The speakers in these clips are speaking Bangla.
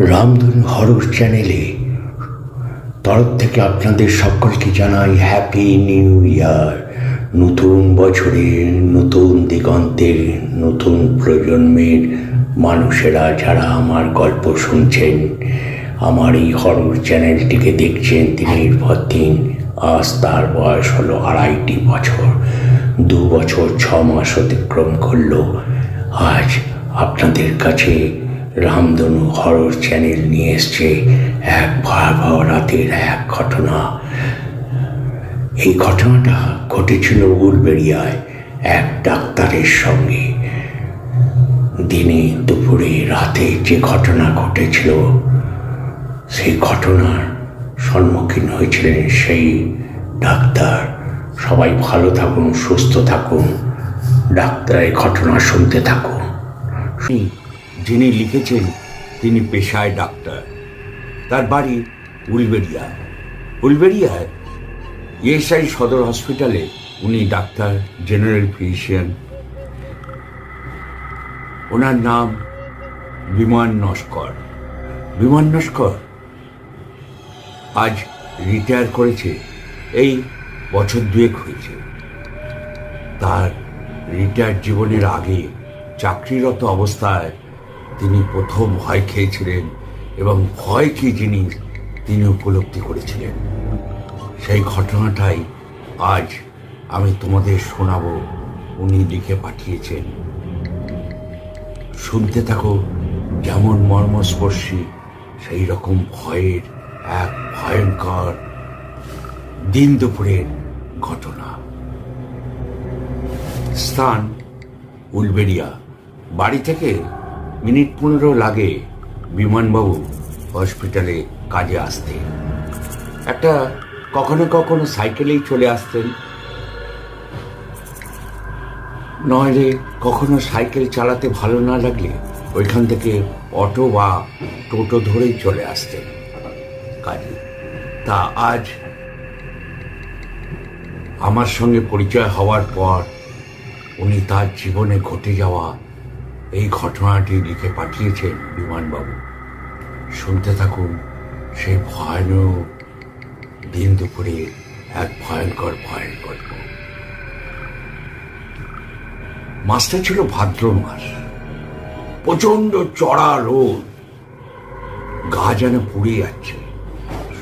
রামধনু হরর চ্যানেলে তরফ থেকে আপনাদের সকলকে জানাই হ্যাপি নিউ ইয়ার নতুন বছরের, নতুন দিগন্তের, নতুন প্রজন্মের মানুষেরা যারা আমার গল্প শুনছেন, আমার এই হরর চ্যানেলটিকে দেখছেন দিনের পর দিন আজ তার বয়স হলো আড়াইটি বছর। দু বছর, ছ মাস অতিক্রম করল। আজ আপনাদের কাছে রামধনু হরর চ্যানেল নিয়ে এসছে এক ভয়াবহ রাতের এক ঘটনা। এই ঘটনাটা ঘটেছিল উলবেড়িয়ায় এক ডাক্তারের সঙ্গে। দিনে দুপুরে রাতে যে ঘটনা ঘটেছিল, সেই ঘটনার সম্মুখীন হয়েছিলেন সেই ডাক্তার। সবাই ভালো থাকুন, সুস্থ থাকুন ডাক্তারের ঘটনা শুনতে থাকুন। যিনি লিখেছেন, তিনি পেশায় ডাক্তার। তার বাড়ি উলবেড়িয়ায় উলবেড়িয়ায় ইএসআই সদর হসপিটালে উনি ডাক্তার, জেনারেল ফিজিশিয়ান। ওনার নাম বিমান নস্কর। বিমান নস্কর আজ রিটায়ার করেছে, এই বছর দুয়েক হয়েছে। তার রিটায়ার জীবনের আগে চাকরিরত অবস্থায় তিনি প্রথম ভয় খেয়েছিলেন এবং ভয় কি জিনিস তিনি উপলব্ধি করেছিলেন। সেই ঘটনাটাই আজ আমি তোমাদের শোনাবো, উনি লিখে পাঠিয়েছেন। শুনতে থাকো, যেমন মর্মস্পর্শী, সেই রকম ভয়ের এক ভয়ঙ্কর দিন দুপুরের ঘটনা। স্থান, উলবেড়িয়া। বাড়ি থেকে মিনিট পনেরো লাগে বিমানবাবু হসপিটালে কাজে আসতে। একটা কখনো কখনো সাইকেলেই চলে আসতেন। নইলে কখনো সাইকেল চালাতে ভালো না লাগলে ওইখান থেকে অটো বা টোটো ধরেই চলে আসতেন কাজে। তা আজ আমার সঙ্গে পরিচয় হওয়ার পর উনি তার জীবনে ঘটে যাওয়া এই ঘটনাটি লিখে পাঠিয়েছেন বিমানবাবু। শুনতে থাকুন সেই ভয়ানক দিন দুপুরে এক ভয়ঙ্কর ভয়ের গল্প। মাসটা ছিল ভাদ্র মাস। প্রচণ্ড চড়া রোদ। গা যেন পুড়ে যাচ্ছে।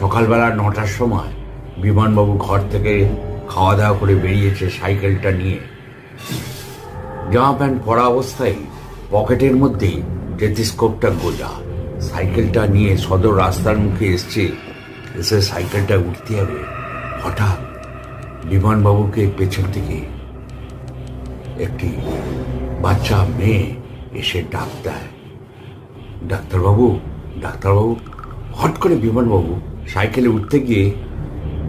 সকালবেলা নটার সময় বিমানবাবু ঘর থেকে খাওয়া দাওয়া করে বেরিয়েছে সাইকেলটা নিয়ে। জামা প্যান্ট পরা অবস্থায় পকেটের মধ্যেই টেলিস্কোপটা গোজা সাইকেলটা নিয়ে সদর রাস্তার মুখে এসছে। এসে সাইকেলটা উঠতে হবে। হঠাৎ বিমানবাবুকে পেছন থেকে একটি বাচ্চা মেয়ে এসে ডাক দেয়। ডাক্তারবাবু ডাক্তারবাবু হট করে বিমানবাবু সাইকেলে উঠতে গিয়ে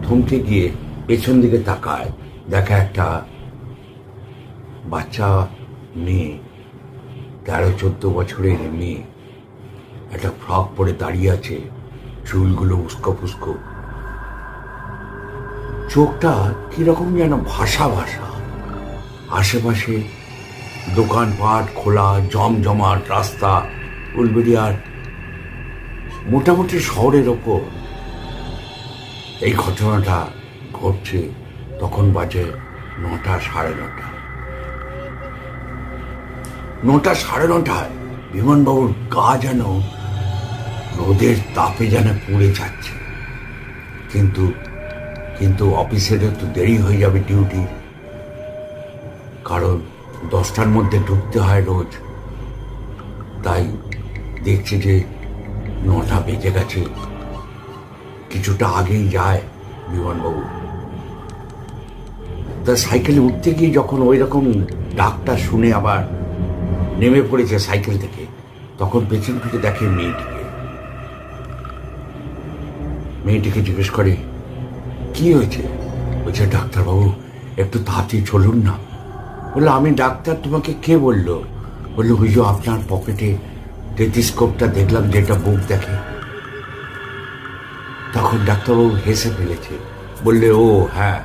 থমকে গিয়ে পেছন দিকে তাকায়। দেখা একটা বাচ্চা মেয়ে তেরো, চোদ্দ বছরের মেয়ে। একটা ফ্রক পরে দাঁড়িয়ে আছে, চুলগুলো উস্কো ফুস্কো চোখটা কীরকম যেন ভাষা ভাষা আশেপাশে দোকানপাট খোলা, জমজমাট রাস্তা, উলবেড়িয়ার মোটামুটি শহরের ওপর। এই ঘটনাটা ঘটছে, তখন বাজে নটা সাড়ে নটা। নটা সাড়ে নটায় বিমানবাবুর গা যেন রোদের তাপে যেন পুড়ে যাচ্ছে। কিন্তু কিন্তু অফিসের একটু দেরি হয়ে যাবে ডিউটি। কারণ দশটার মধ্যে ঢুকতে হয় রোজ। তাই দেখছে যে নটা বেজে গেছে। কিছুটা আগেই যায় বিমানবাবু। তা সাইকেলে উঠতে গিয়ে যখন ওই রকম ডাকটা শুনে আবার নেমে পড়েছে সাইকেল থেকে। তখন পেছন থেকে দেখে মেয়েটিকে। মেয়েটিকে জিজ্ঞেস করে, কি হয়েছে? বলছে, ডাক্তারবাবু, একটু তাড়াতাড়ি চলুন না। বলল, আমি ডাক্তার, তোমাকে কে বলল? বলল, ওই আপনার পকেটে টেলিস্কোপটা দেখলাম যেটা বুক দেখে। তখন ডাক্তারবাবু হেসে ফেলেছে। বললে, ও হ্যাঁ।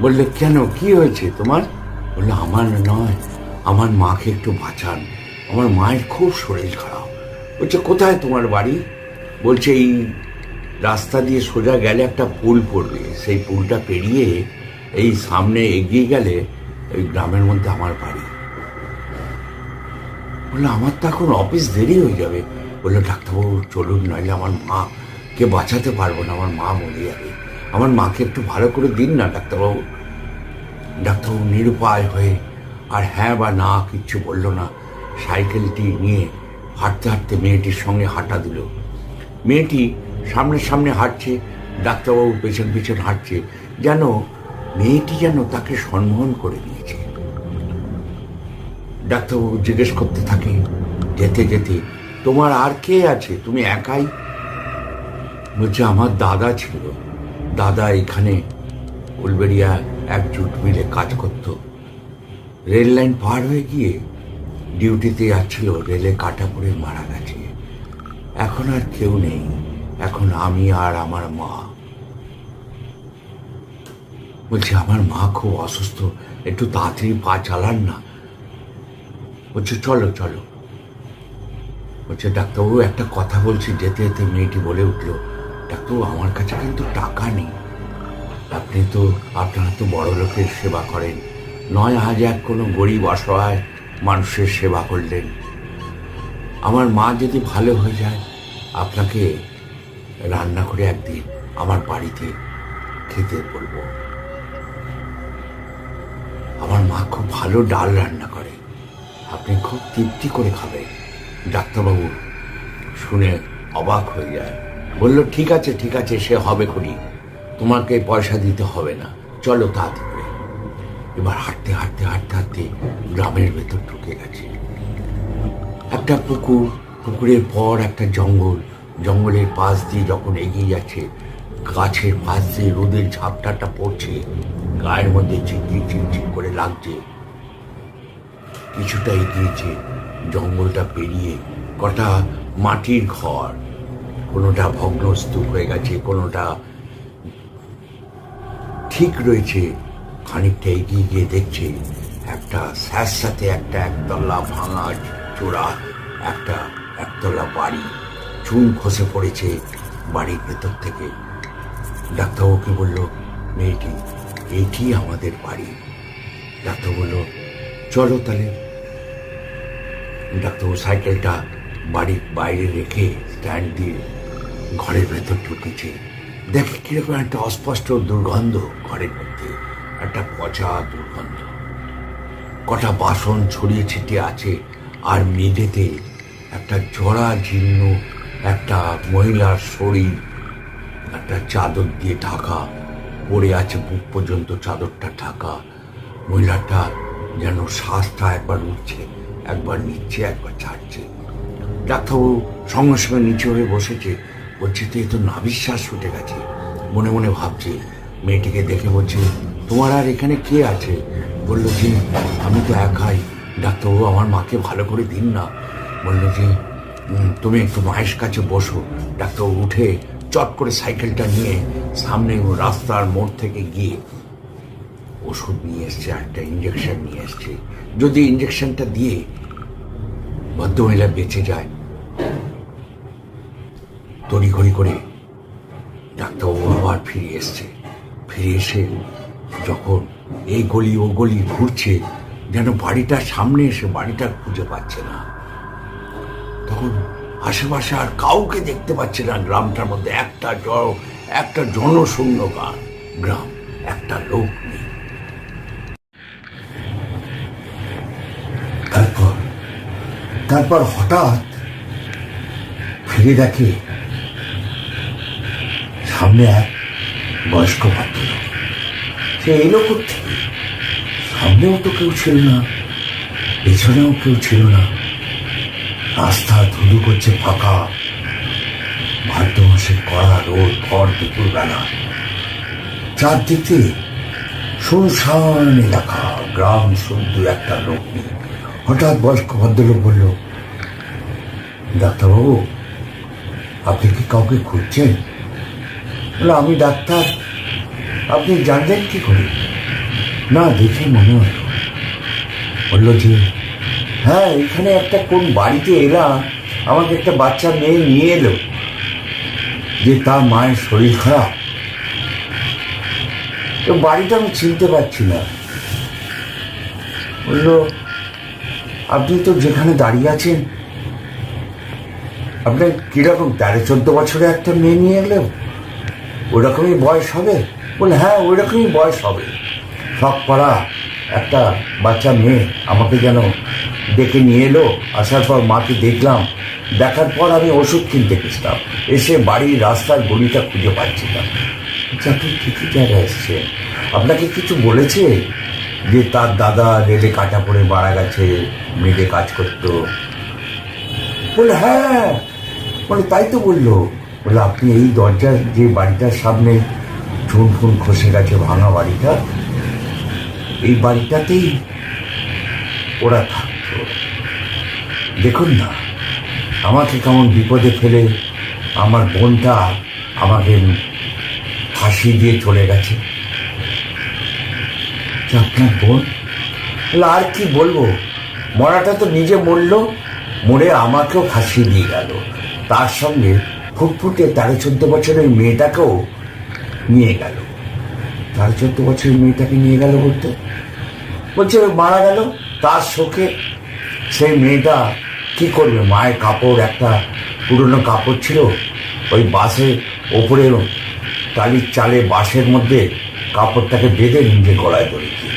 বললে, কেন? কি হয়েছে তোমার? বলল, আমার নয় আমার মাকে একটু বাঁচান। আমার মায়ের খুব শরীর খারাপ। বলছে, কোথায় তোমার বাড়ি? বলছে, এই রাস্তা দিয়ে সোজা গেলে একটা পুল পড়বে। সেই পুলটা পেরিয়ে এই সামনে এগিয়ে গেলে ওই গ্রামের মধ্যে আমার বাড়ি। বলল, আমার তো এখন অফিস দেরি হয়ে যাবে। বলল, ডাক্তারবাবু, চলুন, নইলে আমার মা কে বাঁচাতে পারব না। আমার মা মরে যাবে। আমার মাকে একটু ভালো করে দিন না, ডাক্তারবাবু। ডাক্তারবাবু নিরুপায় হয়ে আর হ্যাঁ বা না কিচ্ছু বলল না। সাইকেলটি নিয়ে হাঁটতে হাঁটতে মেয়েটির সঙ্গে হাঁটা দিল। মেয়েটি সামনে সামনে হাঁটছে, ডাক্তারবাবু পেছন পেছন হাঁটছে, যেন মেয়েটি যেন তাকে সম্মোহন করে দিয়েছে। ডাক্তারবাবু জিজ্ঞেস করতে থাকে, যেতে যেতে তোমার আর কে আছে? তুমি একাই? বলছে, আমার দাদা ছিল। দাদা এখানে উলবেড়িয়া একজুট মিলে কাজ করত। রেল লাইন পার হয়ে গিয়ে ডিউটিতে যাচ্ছিল, রেলে কাটা পড়ে মারা গেছে। এখন আর কেউ নেই, এখন আমি আর আমার মা। বলছি, আমার মা খুব অসুস্থ, একটু তাড়াতাড়ি পা চালান না। বলছে, চলো চলো। বলছে, ডাক্তারবাবু, একটা কথা বলছি। যেতে যেতে মেয়েটি বলে উঠল, ডাক্তারবাবু, আমার কাছে কিন্তু টাকা নেই। আপনি তো, আপনারা তো বড় লোকের সেবা করেন নয় হাজার এক কোনো গরিব অসহায় মানুষের সেবা করলেন। আমার মা যদি ভালো হয়ে যায়, আপনাকে রান্না করে একদিন আমার বাড়িতে খেতে বলব। আমার মা খুব ভালো ডাল রান্না করে। আপনি খুব তৃপ্তি করে খাবেন। ডাক্তারবাবু শুনে অবাক হয়ে যায়। বলল, ঠিক আছে ঠিক আছে, সে হবে খুনি। তোমাকে পয়সা দিতে হবে না। চলো তাড়াতাড়ি এবার হাঁটতে হাঁটতে হাঁটতে হাঁটতে গ্রামের ভেতর ঢুকে গেছে। একটা পুকুর, পুকুরের পর একটা জঙ্গল। জঙ্গলের পাশ দিয়ে যখন এগিয়ে যাচ্ছে, গাছের পাশ দিয়ে রোদের ঝাপটাটা পড়ছে, গায়ের মধ্যে চিনচিন চিনচিন করে লাগছে। কিছুটা এগিয়েছে, জঙ্গলটা পেরিয়ে কটা মাটির ঘর। কোনোটা ভগ্নস্তূপ হয়ে গেছে, কোনোটা ঠিক রয়েছে। খানিকটা এগিয়ে গিয়ে দেখছে একটা স্যার সাথে একটা একতলা ভাঙা চোরা একটা একতলা বাড়ি। চুন খসে পড়েছে বাড়ির ভেতর থেকে। ডাক্তারবাবুকে বলল, মেয়েটি এইটি আমাদের বাড়ি। ডাক্তার বলল, চলো তাহলে। ডাক্তারবাবু সাইকেলটা বাড়ির বাইরে রেখে স্ট্যান্ড দিয়ে ঘরের ভেতর ঢুকেছে। দেখে কীরকম একটা অস্পষ্ট দুর্গন্ধ ঘরের মধ্যে। একটা পচা দুর্গন্ধ। কটা বাসন ছড়িয়ে ছিটিয়ে আছে আর মেঝেতে একটা জরা জীর্ণ একটা মহিলার শরীর, একটা চাদর দিয়ে ঢাকা, পড়ে আছে বুক পর্যন্ত চাদরটা ঢাকা। মহিলাটা যেন শ্বাসটা একবার উঠছে, একবার নিচ্ছে, একবার ছাড়ছে। ডাক্তারবাবু সঙ্গে সঙ্গে নিচে হয়ে বসেছে। বলছে তো এ তো নাবিশ্বাস উঠে গেছে। মনে মনে ভাবছে, মেয়েটিকে দেখে বলছে তোমার আর এখানে কে আছে? বলল যে আমি তো একাই। ডাক্তারবাবু, আমার মাকে ভালো করে দিন না। বলল যে তুমি একটু মায়ের কাছে বসো। ডাক্তারবাবু উঠে চট করে সাইকেলটা নিয়ে সামনে রাস্তার মোড় থেকে গিয়ে ওষুধ নিয়ে এসছে একটা ইঞ্জেকশন নিয়ে এসছে। যদি ইঞ্জেকশনটা দিয়ে ভদ্রমহিলা বেঁচে যায়, তড়িঘড়ি করে ডাক্তারবাবু আবার ফিরে এসছে। ফিরে এসে যখন এই গলি ও গলি ঘুরছে, যেন বাড়িটার সামনে এসে বাড়িটা খুঁজে পাচ্ছে না। তখন আশেপাশে আর কাউকে দেখতে পাচ্ছে না গ্রামটার মধ্যে। একটা জ একটা জনশূন্য গান। গ্রাম, একটা লোক নেই। তারপর তারপর হঠাৎ ফিরে দেখে সামনে এক বয়স্ক ভদ্রলোক। সে এলো থেকে সামনেও তো কেউ ছিল না পেছনেও কেউ ছিল না। রাস্তা ধুলু করছে ফাঁকা। ভাদ্র মাসের কড়া রোদ ভর দুপুরবেলা। চারদিকে শুনশান এলাকা গ্রাম শুদ্ধ একটা লোক নেই হঠাৎ বয়স্ক ভদ্রলোক বলল ডাক্তারবাবু আপনি কি কাউকে খুঁজছেন? বলল, আমি ডাক্তার। আপনি জানলেন কি করে? না, দেখে মনে হলো বলল যে হ্যাঁ এখানে একটা কোন বাড়িতে এলাম আমাকে একটা বাচ্চা মেয়ে নিয়ে এলো, যে তার মায়ের শরীর খারাপ। তো বাড়িটা আমি চিনতে পারছি না। বলল, আপনি তো যেখানে দাঁড়িয়ে আছেন, আপনার কীরকম তেরো চোদ্দ বছরে একটা মেয়ে নিয়ে এলো? ওরকমই বয়স হবে? বলে হ্যাঁ ওইরকমই বয়স হবে। সব পড়া একটা বাচ্চা মেয়ে আমাকে যেন ডেকে নিয়ে এলো। আসার পর মাকে দেখলাম দেখার পর আমি ওষুধ কিনতে গেছিলাম। এসে বাড়ির রাস্তার গলিটা খুঁজে পাচ্ছিলাম। আচ্ছা, আপনি কিছু জায়গায় এসছে আপনাকে কিছু বলেছে যে তার দাদা রেলে কাটা পড়ে মারা গেছে মেয়েদের কাজ করতো? বলে হ্যাঁ। বলে তাই তো বলল। বলে আপনি এই দরজার যে বাড়িটার সামনে চুন ফুন খসে গেছে ভাঙা বাড়িটা। এই বাড়িটাতেই ওরা থাকতো। দেখুন না আমাকে কেমন বিপদে ফেলে আমার বোনটা আমাকে ফাঁসি দিয়ে চলে গেছে। আপনার বোন? বলে, আর কি বলব? মরাটা তো নিজে মরলো মরে আমাকেও ফাঁসি দিয়ে গেল। তার সঙ্গে ফুটফুটে তেরো চোদ্দ বছরের মেয়েটাকেও নিয়ে গেল। তেরো চোদ্দ বছরের মেয়েটাকে নিয়ে গেল বলতে। বলছে মারা গেল। তার শোকে সেই মেয়েটা কি করবে? মায়ের কাপড়, একটা পুরনো কাপড় ছিল ওই বাসের ওপরে টালির চালে বাসের মধ্যে কাপড়টাকে বেঁধে নিজে গলায় ধরে দিয়ে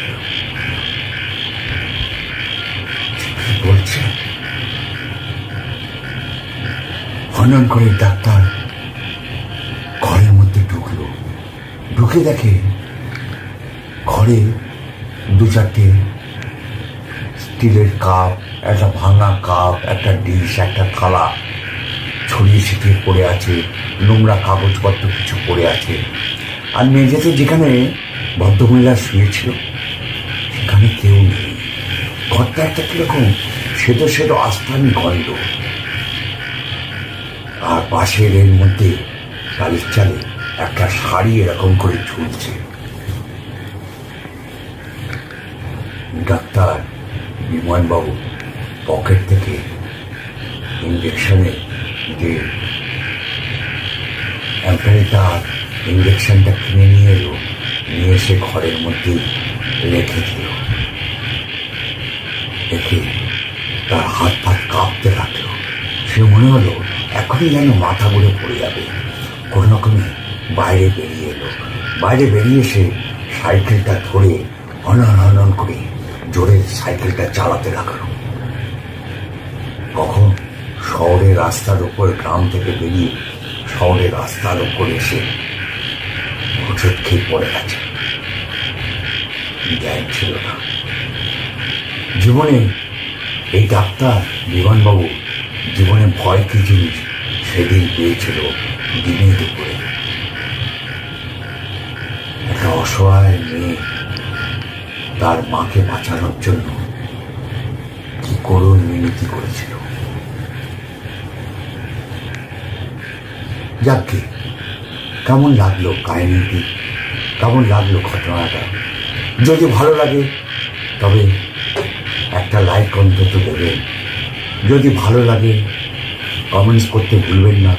বলছে, হনন করে ডাক্তার ঢুকে দেখে ঘরে দু চারটে স্টিলের কাপ, একটা ভাঙা কাপ, একটা ডিশ, একটা থালা ছড়িয়ে ছিটিয়ে পড়ে আছে, নোংরা কাগজপত্র কিছু পড়ে আছে। আর মেঝেতে যেখানে ভদ্রমহিলা শুয়েছিল, সেখানে কেউ নেই। ঘরটা একটা কীরকম সেতো সেতো আস্থানি গন্ধ। আর পাশের এর মধ্যে টালির চালে একটা শাড়ি এরকম করে ঝুলছে। ডাক্তার বিমনবাবু পকেট থেকে ইঞ্জেকশনের যে অ্যাম্পারেটার ইঞ্জেকশনটা কিনে নিয়ে এলো, নিয়ে এসে ঘরের মধ্যে রেখে দিল। রেখে তার হাত পাত কাঁপতে লাগল। সে মনে হলো এখনই যেন মাথা ঘুরে পড়ে যাবে। কোনো রকমে বাইরে বেরিয়ে এলো। বাইরে বেরিয়ে এসে সাইকেলটা ধরে হনন হনন করে জোরে সাইকেলটা চালাতে লাগল। কখন? শহরের রাস্তার উপর গ্রাম থেকে বেরিয়ে শহরের রাস্তার উপর এসে হোঁচট খেয়ে পড়ে গেছে। জ্ঞান ছিল না। জীবনে এই ডাক্তার বিমানবাবু জীবনে ভয় কি জিনিস? সেদিন পেয়েছিল দিনে দুপুরে একটা অসহায় মেয়ে। তার মাকে বাঁচানোর জন্য কি করুণ মিনতি করেছিল? যাকে কেমন লাগল কাহিনীটি? কেমন লাগল ঘটনাটা? যদি ভালো লাগে, তবে একটা লাইক অন্তত দেবেন। যদি ভালো লাগে কমেন্টস করতে ভুলবেন না।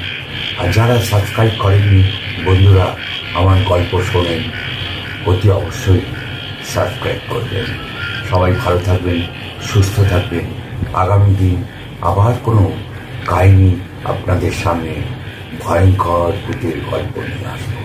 আর যারা সাবস্ক্রাইব করেননি, বন্ধুরা, আমার গল্প শোনেন। অতি অবশ্যই সাবস্ক্রাইব করবেন। সবাই ভালো থাকবেন, সুস্থ থাকবেন। আগামী দিন আবার কোনো কাহিনী আপনাদের সামনে ভয়ঙ্কর ভূতের গল্প নিয়ে